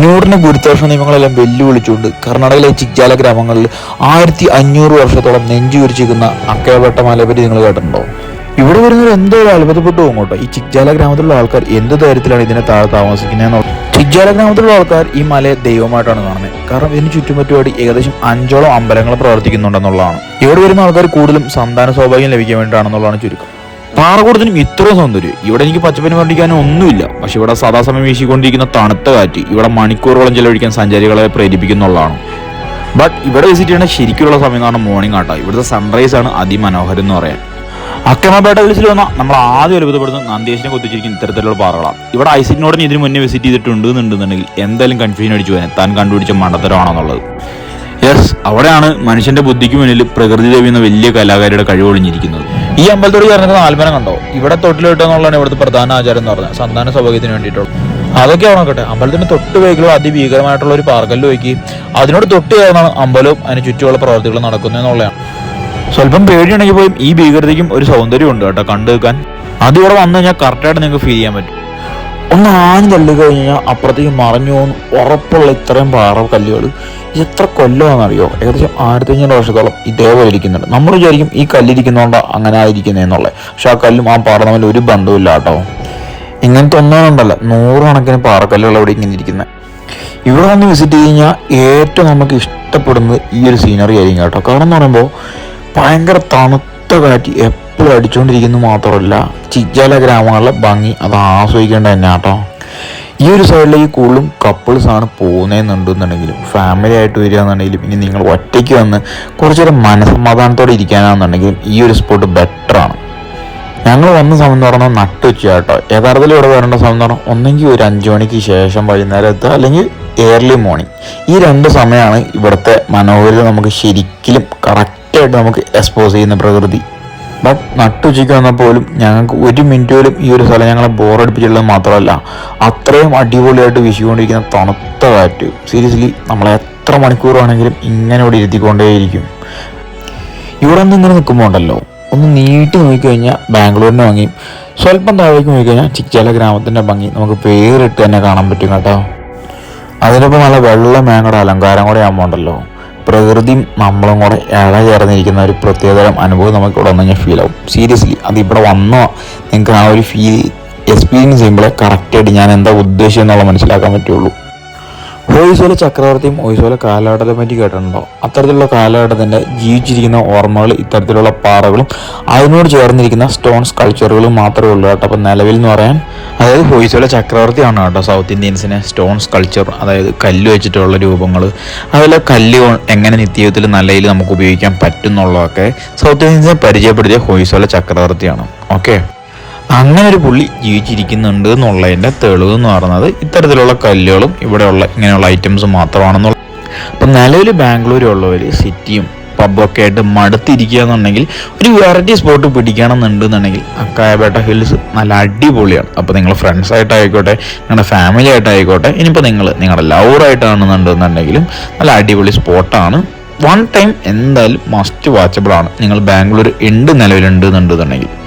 ന്യൂട്ടന്റെ ഗുരുത്വാകർഷണ നിയമങ്ങളെല്ലാം വെല്ലുവിളിച്ചുകൊണ്ട് കർണാടകയിലെ ചിക്ജാല ഗ്രാമങ്ങളിൽ ആയിരത്തി അഞ്ഞൂറ് വർഷത്തോളം നെഞ്ചുരിച്ചിരിക്കുന്ന അക്കയവട്ട മലപരി നിങ്ങൾ കേട്ടിട്ടുണ്ടോ? ഇവിടെ വരുന്നവർ എന്തോ അത്ഭുതപ്പെട്ടു പോകും കേട്ടോ ഈ ചിക്ജാല ഗ്രാമത്തിലുള്ള ആൾക്കാർ എന്ത് തരത്തിലാണ് ഇതിനെ താഴെ താമസിക്കുന്നത് ചിക്ജാല ഗ്രാമത്തിലുള്ള ആൾക്കാർ ഈ മലയെ ദൈവമായിട്ടാണ് കാണുന്നത്. കാരണം ഇതിന് ചുറ്റുമറ്റുപാടി ഏകദേശം അഞ്ചോളം അമ്പലങ്ങൾ പ്രവർത്തിക്കുന്നുണ്ടെന്നുള്ളതാണ്. ഇവിടെ വരുന്ന ആൾക്കാർ കൂടുതലും സന്താന സൗഭാഗ്യം ലഭിക്കാൻ വേണ്ടിയിട്ടാണെന്നുള്ളതാണ് ചുരുക്കം. പാറക്കൂടത്തിനും ഇത്ര സൗന്ദര്യം. ഇവിടെ എനിക്ക് പച്ചപ്പിന് വർണിക്കാനും ഒന്നുമില്ല. പക്ഷെ ഇവിടെ സദാസമയം വീശിക്കൊണ്ടിരിക്കുന്ന തണുത്ത കാറ്റ് ഇവിടെ മണിക്കൂറുകളും ചെലവഴിക്കാൻ സഞ്ചാരികളെ പ്രേരിപ്പിക്കുന്നുള്ളതാണ് ബട്ട് ഇവിടെ വിസിറ്റ് ചെയ്യേണ്ട ശരിക്കുള്ള സമയം മോർണിംഗ് ആട്ടോ. ഇവിടുത്തെ സൺറൈസ് ആണ് അതിമനോഹരം എന്ന് പറയാൻ അക്കമപേട്ട വിളിച്ചിൽ വന്ന നമ്മൾ ആദ്യം അത്ഭുതപ്പെടുന്ന നന്ദേശിനെ കൊത്തിച്ചിരിക്കുന്ന ഇത്തരത്തിലുള്ള പാറകളാണ്. ഇവിടെ ഐസിറ്റിനോടിന് ഇതിനു മുന്നേ വിസിറ്റ് ചെയ്തിട്ടുണ്ട് എന്നുണ്ടെന്നുണ്ടെങ്കിൽ എന്തായാലും കൺഫ്യൂഷൻ അടിച്ചു പോകാൻ താൻ കണ്ടുപിടിച്ച മണ്ടത്തരമാണെന്നുള്ളത്. യെസ് അവിടെയാണ് മനുഷ്യന്റെ ബുദ്ധിക്ക് മുന്നിൽ പ്രകൃതി ദേവി എന്ന വലിയ കലാകാരിയുടെ കഴിവ് ഒളിഞ്ഞിരിക്കുന്നത്. ഈ അമ്പലത്തോട് ചേർന്ന നാൽമരം കണ്ടോ? ഇവിടെ തൊട്ടിലിട്ട് എന്നുള്ളതാണ് ഇവിടുത്തെ പ്രധാന ആചാരം എന്ന് പറഞ്ഞത്. സന്താന സൗഭാഗ്യത്തിന് വേണ്ടിയിട്ടുള്ള. അതൊക്കെ നോക്കട്ടെ. അമ്പലത്തിന് തൊട്ട് വൈകിലുള്ള അതിഭീകരമായിട്ടുള്ള ഒരു പാർക്കലിൽ വയ്ക്കി അതിനോട് തൊട്ട് ചേർന്നാണ് അമ്പലവും അതിന് ചുറ്റുമുള്ള പ്രവർത്തികൾ നടക്കുന്നത് എന്നുള്ളതാണ്. സ്വല്പം പേടിയുണ്ടെങ്കിൽ പോലും ഈ ഭീകരതയ്ക്കും ഒരു സൗന്ദര്യം ഉണ്ട് കേട്ടോ കണ്ടു വെക്കാൻ അതിവിടെ വന്നു കഴിഞ്ഞാൽ കറക്റ്റായിട്ട് നിങ്ങൾക്ക് ഫീൽ ചെയ്യാൻ പറ്റും. ഒന്ന് ആഞ്ഞ് തള്ളി കഴിഞ്ഞാൽ അപ്പുറത്തേക്ക് മറഞ്ഞു പോകുന്നു ഉറപ്പുള്ള ഇത്രയും പാറ കല്ലുകൾ. എത്ര കൊല്ലമാണെന്നറിയോ ഏകദേശം ആയിരത്തി അഞ്ഞൂറ് വർഷത്തോളം ഇതേപോലെ ഇരിക്കുന്നുണ്ട്. നമ്മൾ വിചാരിക്കും ഈ കല്ലിരിക്കുന്നതുകൊണ്ട് അങ്ങനെ ആയിരിക്കുന്നതെന്നുള്ളത് പക്ഷെ ആ കല്ലും ആ പാറ തമ്മിൽ ഒരു ബന്ധവുമില്ല കേട്ടോ ഇങ്ങനത്തെ ഒന്നുകൊണ്ടല്ല നൂറുകണക്കിന് പാറക്കല്ലുകൾ അവിടെ ഇങ്ങനെ ഇരിക്കുന്നത് ഇവിടെ വന്ന് വിസിറ്റ് കഴിഞ്ഞാൽ ഏറ്റവും നമുക്ക് ഇഷ്ടപ്പെടുന്നത് ഈ ഒരു സീനറി ആയിരിക്കും കേട്ടോ. കാരണം എന്ന് പറയുമ്പോൾ ഭയങ്കര തണുത്ത കാറ്റ് എപ്പോഴും അടിച്ചുകൊണ്ടിരിക്കുന്നത് മാത്രമല്ല ചിജാല ഗ്രാമങ്ങളിലെ ഭംഗി അത് ആസ്വദിക്കേണ്ട തന്നെ കേട്ടോ ഈ ഒരു സൈഡിലേക്ക് കൂടുതലും കപ്പിൾസ് ആണ് പോകുന്നതെന്നുണ്ടെന്നുണ്ടെങ്കിലും ഫാമിലി ആയിട്ട് വരിക എന്നുണ്ടെങ്കിലും ഇനി നിങ്ങൾ ഒറ്റയ്ക്ക് വന്ന് കുറച്ചൊരു മനസമാധാനത്തോടെ ഇരിക്കാനാണെന്നുണ്ടെങ്കിലും ഈ ഒരു സ്പോട്ട് ബെറ്ററാണ് ഞങ്ങൾ വന്ന സമയം എന്ന് പറഞ്ഞാൽ നട്ടുച്ച കേട്ടോ യഥാർത്ഥത്തിൽ ഇവിടെ വരേണ്ട സമയം എന്ന് പറഞ്ഞാൽ ഒന്നെങ്കിൽ ഒരു അഞ്ച് മണിക്ക് ശേഷം വൈകുന്നേരം എത്തുക അല്ലെങ്കിൽ ഏർലി മോർണിംഗ് ഈ രണ്ട് സമയമാണ് ഇവിടുത്തെ മനോഹരി നമുക്ക് ശരിക്കും കറക്റ്റായിട്ട് നമുക്ക് എക്സ്പോസ് ചെയ്യുന്ന പ്രകൃതി. ബട്ട് നട്ടുച്ചയ്ക്ക് വന്നാൽ പോലും ഞങ്ങൾക്ക് ഒരു മിനിറ്റ് പോലും ഈ ഒരു സ്ഥലം ഞങ്ങളെ ബോറടിപ്പിച്ചുള്ളത് മാത്രമല്ല അത്രയും അടിപൊളിയായിട്ട് വീശിക്കൊണ്ടിരിക്കുന്ന തണുത്ത കാറ്റ്. സീരിയസ്ലി നമ്മളെ എത്ര മണിക്കൂറാണെങ്കിലും ഇങ്ങനെ ഇവിടെ ഇരുത്തിക്കൊണ്ടേയിരിക്കും. ഇവിടെ നിന്ന് ഇങ്ങനെ നിൽക്കുമ്പോൾ ഉണ്ടല്ലോ ഒന്ന് നീട്ടി നോക്കിക്കഴിഞ്ഞാൽ ബാംഗ്ലൂരിന്റെ ഭംഗി സ്വല്പം താഴേക്ക് നോക്കിക്കഴിഞ്ഞാൽ ചിച്ചാല ഗ്രാമത്തിന്റെ ഭംഗി നമുക്ക് പേരിട്ട് തന്നെ കാണാൻ പറ്റും കേട്ടോ. അതിനൊപ്പം നല്ല വെള്ള മേങ്ങയുടെ അലങ്കാരം കൂടെ ആകുമ്പോൾ ഉണ്ടല്ലോ. പ്രകൃതിയും നമ്മളും കൂടെ ഇഴചേർന്നിരിക്കുന്ന ഒരു പ്രത്യേകതരം അനുഭവം നമുക്ക് ഇവിടെ വന്നു കഴിഞ്ഞാൽ ഫീൽ ആവും. സീരിയസ്ലി അതിവിടെ വന്നോ? നിങ്ങൾക്ക് ആ ഒരു ഫീൽ എക്സ്പീരിയൻസ് ചെയ്യുമ്പോഴേ കറക്റ്റായിട്ട് ഞാൻ എന്താ ഉദ്ദേശം എന്നുള്ള മനസ്സിലാക്കാൻ പറ്റുള്ളൂ. ഹോയിസോല ചക്രവർത്തിയും ഹോയിസോല കാലഘട്ടത്തെ പറ്റി കേട്ടിട്ടുണ്ടോ? അത്തരത്തിലുള്ള കാലഘട്ടത്തിന്റെ ജീവിച്ചിരിക്കുന്ന ഓർമ്മകൾ ഇത്തരത്തിലുള്ള പാറകളും അതിനോട് ചേർന്നിരിക്കുന്ന സ്റ്റോൺസ് കൾച്ചറുകളും മാത്രമേ ഉള്ളൂ കേട്ടോ. അപ്പം നിലവിൽ എന്ന് പറയാൻ അതായത് ഹോയ്സോലെ ചക്രവർത്തിയാണ് കേട്ടോ സൗത്ത് ഇന്ത്യൻസിനെ? സ്റ്റോൺസ് സ്കൾച്ചർ അതായത് കല്ല് വെച്ചിട്ടുള്ള രൂപങ്ങൾ അതുപോലെ കല്ല് എങ്ങനെ നിത്യജീവിതത്തിൽ നല്ല നമുക്ക് ഉപയോഗിക്കാൻ പറ്റും എന്നുള്ളതൊക്കെ സൗത്ത് ഇന്ത്യൻസിനെ പരിചയപ്പെടുത്തിയ ഹോയ്സോല ചക്രവർത്തിയാണ്. ഓക്കെ? അങ്ങനെ ഒരു പുള്ളി ജീവിച്ചിരിക്കുന്നുണ്ട് എന്നുള്ളതിന്റെ തെളിവ് എന്ന് പറയുന്നത് ഇത്തരത്തിലുള്ള കല്ലുകളും ഇവിടെയുള്ള ഇങ്ങനെയുള്ള ഐറ്റംസ് മാത്രമാണെന്നുള്ള അപ്പം നിലവിൽ ബാംഗ്ലൂരുള്ളവർ സിറ്റിയും പബ്ബൊക്കെ ആയിട്ട് മടുത്തിരിക്കുക എന്നുണ്ടെങ്കിൽ ഒരു വെറൈറ്റി സ്പോട്ട് പിടിക്കണമെന്നുണ്ടെന്നുണ്ടെങ്കിൽ അക്കായപേട്ട ഹിൽസ് നല്ല അടിപൊളിയാണ്. അപ്പോൾ നിങ്ങൾ ഫ്രണ്ട്സ് ആയിട്ടായിക്കോട്ടെ നിങ്ങളുടെ ഫാമിലി ആയിട്ടായിക്കോട്ടെ ഇനിയിപ്പോൾ നിങ്ങൾ നിങ്ങളുടെ ലവറായിട്ടാണെന്നുണ്ടെന്നുണ്ടെങ്കിലും നല്ല അടിപൊളി സ്പോട്ടാണ് വൺ ടൈം എന്തായാലും മസ്റ്റ് വാച്ചബിൾ ആണ്. നിങ്ങൾ ബാംഗ്ലൂർ ഉണ്ട് നിലവിലുണ്ട് എന്നുണ്ടെന്നുണ്ടെങ്കിൽ.